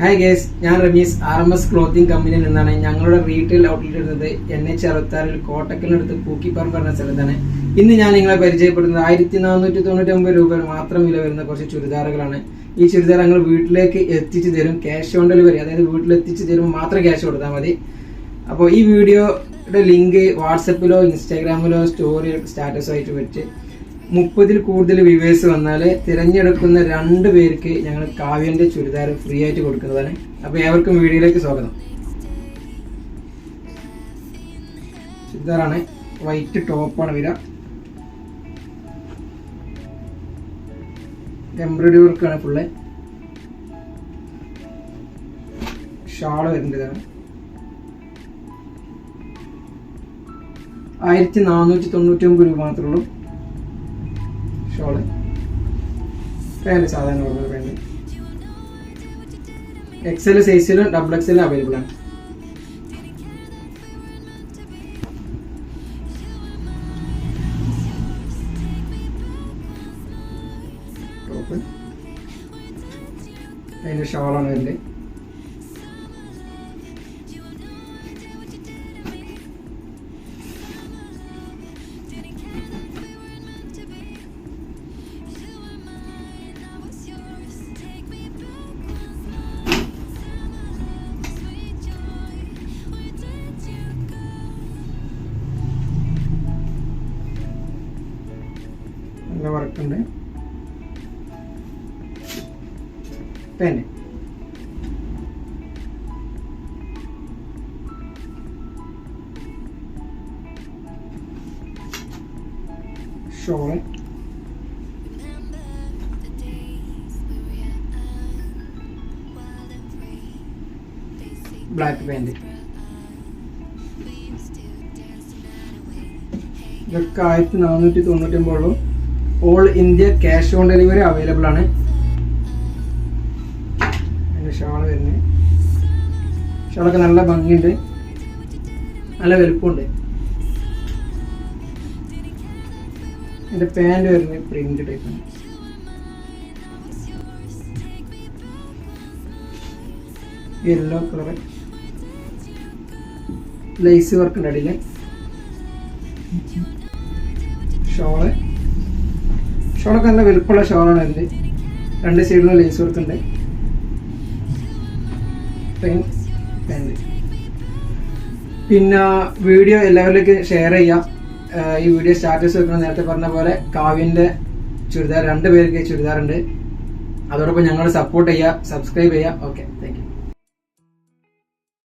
Hi guys ഞാൻ Ramees. R M S clothing കമ്പനിയിൽ നിന്നാണ്. ഞങ്ങളുടെ റീറ്റെയിൽ ഔട്ട്ലെറ്റ് ഇരുന്നത് എൻ എച്ച് അറുപത്താറിൽ കോട്ടക്കലിനടുത്ത് പൂക്കിപ്പറമ്പ് പറഞ്ഞ സ്ഥലത്താണ്. ഇന്ന് ഞാൻ നിങ്ങളെ പരിചയപ്പെടുന്നത് ആയിരത്തി നാനൂറ്റി തൊണ്ണൂറ്റി ഒമ്പത് രൂപ മാത്രം വില വരുന്ന കുറച്ച് ചുരിദാറുകളാണ്. ഈ ചുരിദാർ ഞങ്ങൾ വീട്ടിലേക്ക് എത്തിച്ചു തരും ക്യാഷ് ഓൺ ഡെലിവറി അതായത് വീട്ടിൽ എത്തിച്ചു തരുമ്പോൾ മാത്രം ക്യാഷ് കൊടുത്താൽ മതി. അപ്പോൾ ഈ വീഡിയോയുടെ ലിങ്ക് വാട്സപ്പിലോ ഇൻസ്റ്റാഗ്രാമിലോ സ്റ്റോറി സ്റ്റാറ്റസോ ആയിട്ട് വെച്ച് മുപ്പതിൽ കൂടുതൽ വ്യൂവേഴ്സ് വന്നാൽ തിരഞ്ഞെടുക്കുന്ന രണ്ട് പേർക്ക് ഞങ്ങൾ കാവ്യന്റെ ചുരിദാർ ഫ്രീ ആയിട്ട് കൊടുക്കുന്നതാണ്. അപ്പോൾ ഏവർക്കും വീഡിയോയിലേക്ക് സ്വാഗതം. ചുരിദാറാണ്. വൈറ്റ് ടോപ്പാണ് വരിക. എംബ്രോയിഡറി വർക്കാണ് ഫുള്ള് ഷാൾ വരുന്നതാണ് ആയിരത്തി നാനൂറ്റി തൊണ്ണൂറ്റി ഒമ്പത് രൂപ മാത്രമേ ഉള്ളൂ. ഷോൾ. പാന്റ് സാധാരണ നോർമൽ പാന്റ് എക്സൽ സൈസിലും ഡബിൾ എക്സലും അവൈലബിൾ ആണ്. അതിന്റെ ഷോളാണ് വരുന്നത് നല്ല വർക്കുണ്ട് പാന്റ് ഷോൾ. ബ്ലാക്ക് പാന്റ് ഇതൊക്കെ ആയിരത്തി നാനൂറ്റി തൊണ്ണൂറ്റി ഒമ്പതുള്ളൂ all India cash on delivery available ആണ്. ഷാൾ വരുന്നത്. ഷാളൊക്കെ നല്ല ഭംഗിയുണ്ട്. നല്ല വലുപ്പമുണ്ട്. എന്റെ പാന്റ് വരുന്നത് പ്രിന്റ് ടൈപ്പാണ് യെല്ലോ കളറ് ലൈസ് വർക്ക് ഉണ്ട് അടിയിൽ ഷോൾ. ഷോളൊക്കെ നല്ല വലുപ്പമുള്ള ഷോളാണ് അതിൽ. രണ്ട് സൈഡിലും ലേസ് വർക്കുണ്ട് പിന്നെ വീഡിയോ എല്ലാവരിലേക്ക് ഷെയർ ചെയ്യാം. ഈ വീഡിയോ സ്റ്റാറ്റസ് വെക്കണം നേരത്തെ പറഞ്ഞ പോലെ കാവ്യന്റെ ചുരിദാർ രണ്ട് പേർക്ക് ചുരിദാറുണ്ട്. അതോടൊപ്പം ഞങ്ങൾ സപ്പോർട്ട് ചെയ്യുക സബ്സ്ക്രൈബ് ചെയ്യുക ഓക്കെ താങ്ക്